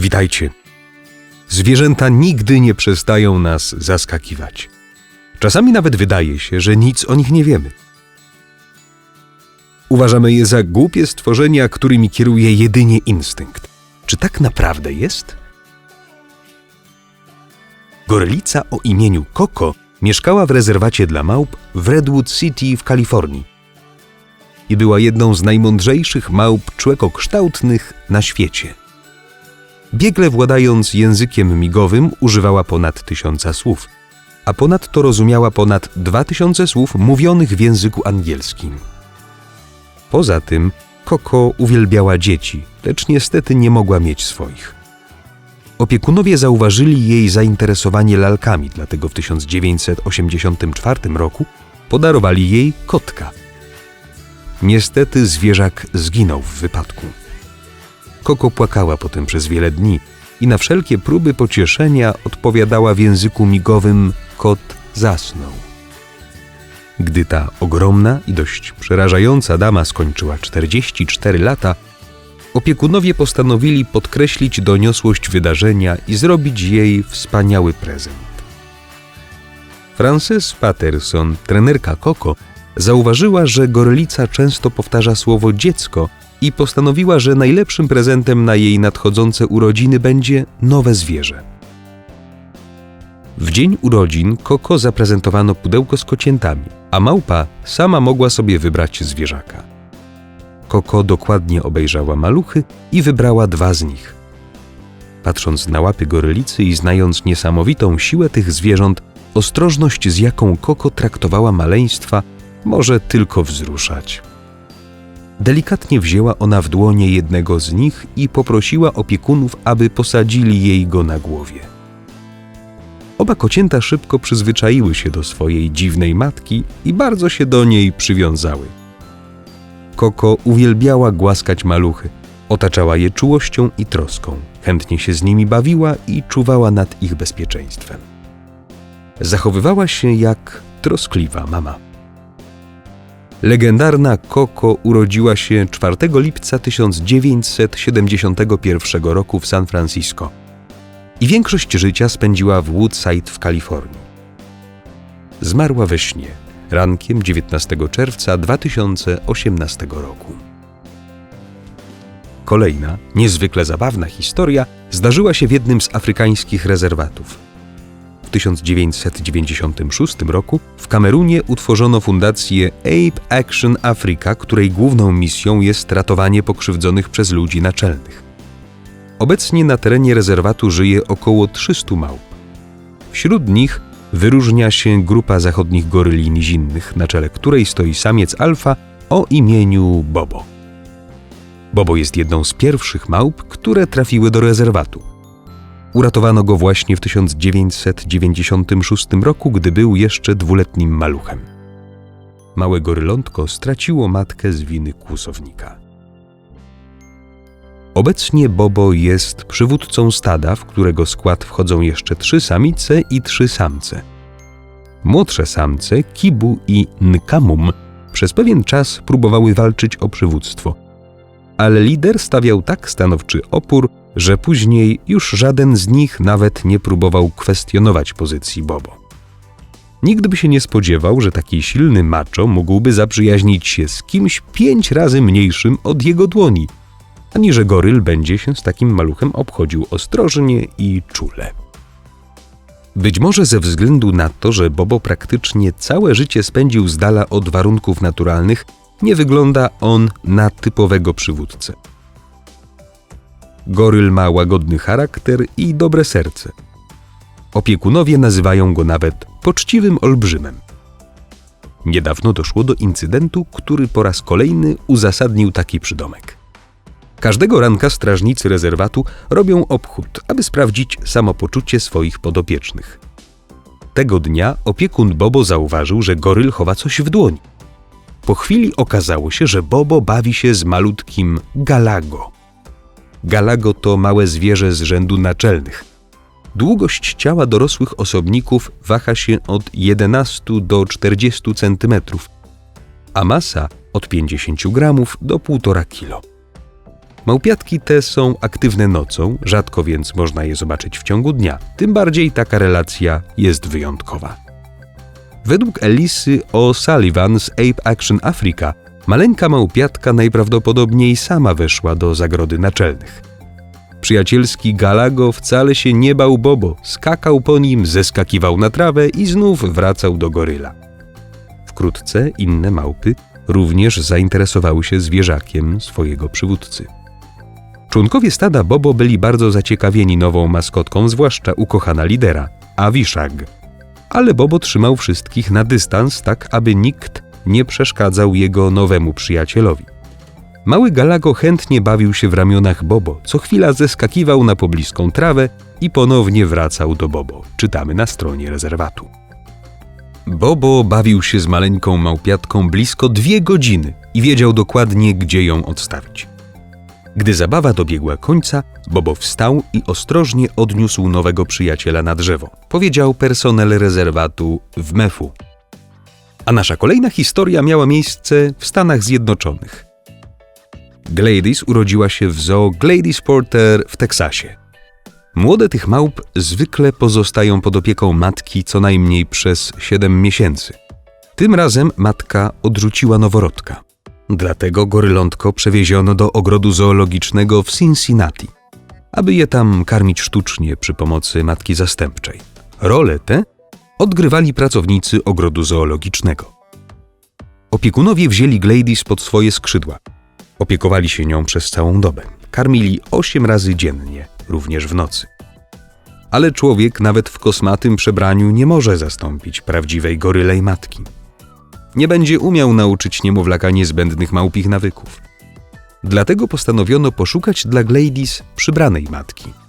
Witajcie. Zwierzęta nigdy nie przestają nas zaskakiwać. Czasami nawet wydaje się, że nic o nich nie wiemy. Uważamy je za głupie stworzenia, którymi kieruje jedynie instynkt. Czy tak naprawdę jest? Gorylica o imieniu Coco mieszkała w rezerwacie dla małp w Redwood City w Kalifornii i była jedną z najmądrzejszych małp człekokształtnych na świecie. Biegle władając językiem migowym, używała ponad tysiąca słów, a ponadto rozumiała ponad dwa tysiące słów mówionych w języku angielskim. Poza tym, Koko uwielbiała dzieci, lecz niestety nie mogła mieć swoich. Opiekunowie zauważyli jej zainteresowanie lalkami, dlatego w 1984 roku podarowali jej kotka. Niestety zwierzak zginął w wypadku. Koko płakała potem przez wiele dni i na wszelkie próby pocieszenia odpowiadała w języku migowym kot zasnął. Gdy ta ogromna i dość przerażająca dama skończyła 44 lata, opiekunowie postanowili podkreślić doniosłość wydarzenia i zrobić jej wspaniały prezent. Frances Patterson, trenerka Koko, zauważyła, że gorylica często powtarza słowo dziecko i postanowiła, że najlepszym prezentem na jej nadchodzące urodziny będzie nowe zwierzę. W dzień urodzin Koko zaprezentowano pudełko z kociętami, a małpa sama mogła sobie wybrać zwierzaka. Koko dokładnie obejrzała maluchy i wybrała dwa z nich. Patrząc na łapy gorylicy i znając niesamowitą siłę tych zwierząt, ostrożność, z jaką Koko traktowała maleństwa, może tylko wzruszać. Delikatnie wzięła ona w dłonie jednego z nich i poprosiła opiekunów, aby posadzili jej go na głowie. Oba kocięta szybko przyzwyczaiły się do swojej dziwnej matki i bardzo się do niej przywiązały. Koko uwielbiała głaskać maluchy, otaczała je czułością i troską, chętnie się z nimi bawiła i czuwała nad ich bezpieczeństwem. Zachowywała się jak troskliwa mama. Legendarna Coco urodziła się 4 lipca 1971 roku w San Francisco i większość życia spędziła w Woodside w Kalifornii. Zmarła we śnie rankiem 19 czerwca 2018 roku. Kolejna, niezwykle zabawna historia zdarzyła się w jednym z afrykańskich rezerwatów. W 1996 roku w Kamerunie utworzono fundację Ape Action Africa, której główną misją jest ratowanie pokrzywdzonych przez ludzi naczelnych. Obecnie na terenie rezerwatu żyje około 300 małp. Wśród nich wyróżnia się grupa zachodnich goryli nizinnych, na czele której stoi samiec alfa o imieniu Bobo. Bobo jest jedną z pierwszych małp, które trafiły do rezerwatu. Uratowano go właśnie w 1996 roku, gdy był jeszcze dwuletnim maluchem. Małe gorylątko straciło matkę z winy kłusownika. Obecnie Bobo jest przywódcą stada, w którego skład wchodzą jeszcze trzy samice i trzy samce. Młodsze samce, Kibu i Nkamum, przez pewien czas próbowały walczyć o przywództwo, ale lider stawiał tak stanowczy opór, że później już żaden z nich nawet nie próbował kwestionować pozycji Bobo. Nikt by się nie spodziewał, że taki silny macho mógłby zaprzyjaźnić się z kimś pięć razy mniejszym od jego dłoni, ani że goryl będzie się z takim maluchem obchodził ostrożnie i czule. Być może ze względu na to, że Bobo praktycznie całe życie spędził z dala od warunków naturalnych, nie wygląda on na typowego przywódcę. Goryl ma łagodny charakter i dobre serce. Opiekunowie nazywają go nawet poczciwym olbrzymem. Niedawno doszło do incydentu, który po raz kolejny uzasadnił taki przydomek. Każdego ranka strażnicy rezerwatu robią obchód, aby sprawdzić samopoczucie swoich podopiecznych. Tego dnia opiekun Bobo zauważył, że goryl chowa coś w dłoni. Po chwili okazało się, że Bobo bawi się z malutkim Galago. Galago to małe zwierzę z rzędu naczelnych. Długość ciała dorosłych osobników waha się od 11 do 40 cm, a masa od 50 gramów do 1,5 kg. Małpiatki te są aktywne nocą, rzadko więc można je zobaczyć w ciągu dnia. Tym bardziej taka relacja jest wyjątkowa. Według Elisy O'Sullivan z Ape Action Africa, maleńka małpiatka najprawdopodobniej sama weszła do zagrody naczelnych. Przyjacielski Galago wcale się nie bał Bobo, skakał po nim, zeskakiwał na trawę i znów wracał do goryla. Wkrótce inne małpy również zainteresowały się zwierzakiem swojego przywódcy. Członkowie stada Bobo byli bardzo zaciekawieni nową maskotką, zwłaszcza ukochana lidera, Avishag. Ale Bobo trzymał wszystkich na dystans, tak aby nikt nie przeszkadzał jego nowemu przyjacielowi. Mały Galago chętnie bawił się w ramionach Bobo, co chwila zeskakiwał na pobliską trawę i ponownie wracał do Bobo. Czytamy na stronie rezerwatu. Bobo bawił się z maleńką małpiatką blisko dwie godziny i wiedział dokładnie, gdzie ją odstawić. Gdy zabawa dobiegła końca, Bobo wstał i ostrożnie odniósł nowego przyjaciela na drzewo, powiedział personel rezerwatu w Mefu. A nasza kolejna historia miała miejsce w Stanach Zjednoczonych. Gladys urodziła się w zoo Gladys Porter w Teksasie. Młode tych małp zwykle pozostają pod opieką matki co najmniej przez 7 miesięcy. Tym razem matka odrzuciła noworodka. Dlatego gorylątko przewieziono do ogrodu zoologicznego w Cincinnati, aby je tam karmić sztucznie przy pomocy matki zastępczej. Rolę tę odgrywali pracownicy ogrodu zoologicznego. Opiekunowie wzięli Gladys pod swoje skrzydła. Opiekowali się nią przez całą dobę. Karmili osiem razy dziennie, również w nocy. Ale człowiek nawet w kosmatym przebraniu nie może zastąpić prawdziwej gorylej matki. Nie będzie umiał nauczyć niemowlaka niezbędnych małpich nawyków. Dlatego postanowiono poszukać dla Gladys przybranej matki.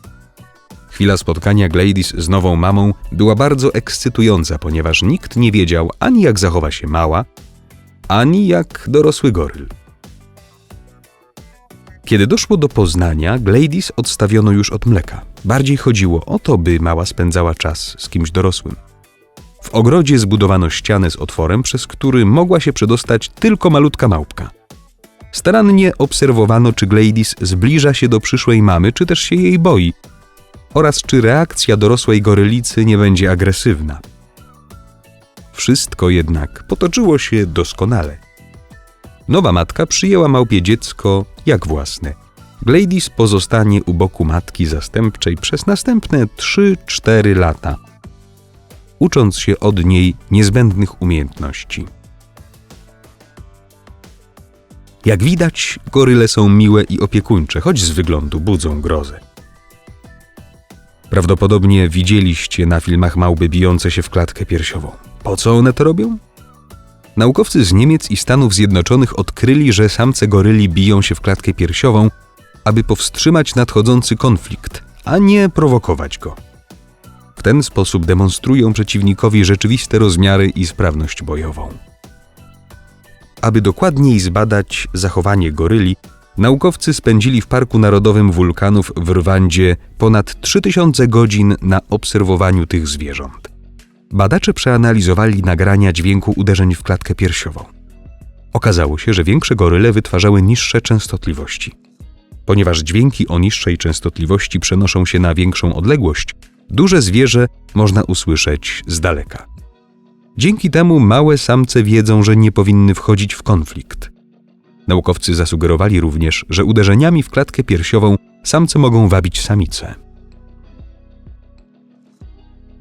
Chwila spotkania Gladys z nową mamą była bardzo ekscytująca, ponieważ nikt nie wiedział ani jak zachowa się mała, ani jak dorosły goryl. Kiedy doszło do poznania, Gladys odstawiono już od mleka. Bardziej chodziło o to, by mała spędzała czas z kimś dorosłym. W ogrodzie zbudowano ścianę z otworem, przez który mogła się przedostać tylko malutka małpka. Starannie obserwowano, czy Gladys zbliża się do przyszłej mamy, czy też się jej boi, oraz czy reakcja dorosłej gorylicy nie będzie agresywna. Wszystko jednak potoczyło się doskonale. Nowa matka przyjęła małpie dziecko jak własne. Gladys pozostanie u boku matki zastępczej przez następne 3-4 lata, ucząc się od niej niezbędnych umiejętności. Jak widać, goryle są miłe i opiekuńcze, choć z wyglądu budzą grozę. Prawdopodobnie widzieliście na filmach małpy bijące się w klatkę piersiową. Po co one to robią? Naukowcy z Niemiec i Stanów Zjednoczonych odkryli, że samce goryli biją się w klatkę piersiową, aby powstrzymać nadchodzący konflikt, a nie prowokować go. W ten sposób demonstrują przeciwnikowi rzeczywiste rozmiary i sprawność bojową. Aby dokładniej zbadać zachowanie goryli, naukowcy spędzili w Parku Narodowym Wulkanów w Rwandzie ponad 3000 godzin na obserwowaniu tych zwierząt. Badacze przeanalizowali nagrania dźwięku uderzeń w klatkę piersiową. Okazało się, że większe goryle wytwarzały niższe częstotliwości. Ponieważ dźwięki o niższej częstotliwości przenoszą się na większą odległość, duże zwierzę można usłyszeć z daleka. Dzięki temu małe samce wiedzą, że nie powinny wchodzić w konflikt. Naukowcy zasugerowali również, że uderzeniami w klatkę piersiową samce mogą wabić samice.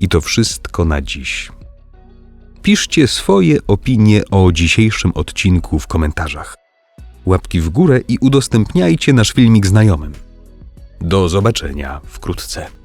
I to wszystko na dziś. Piszcie swoje opinie o dzisiejszym odcinku w komentarzach. Łapki w górę i udostępniajcie nasz filmik znajomym. Do zobaczenia wkrótce.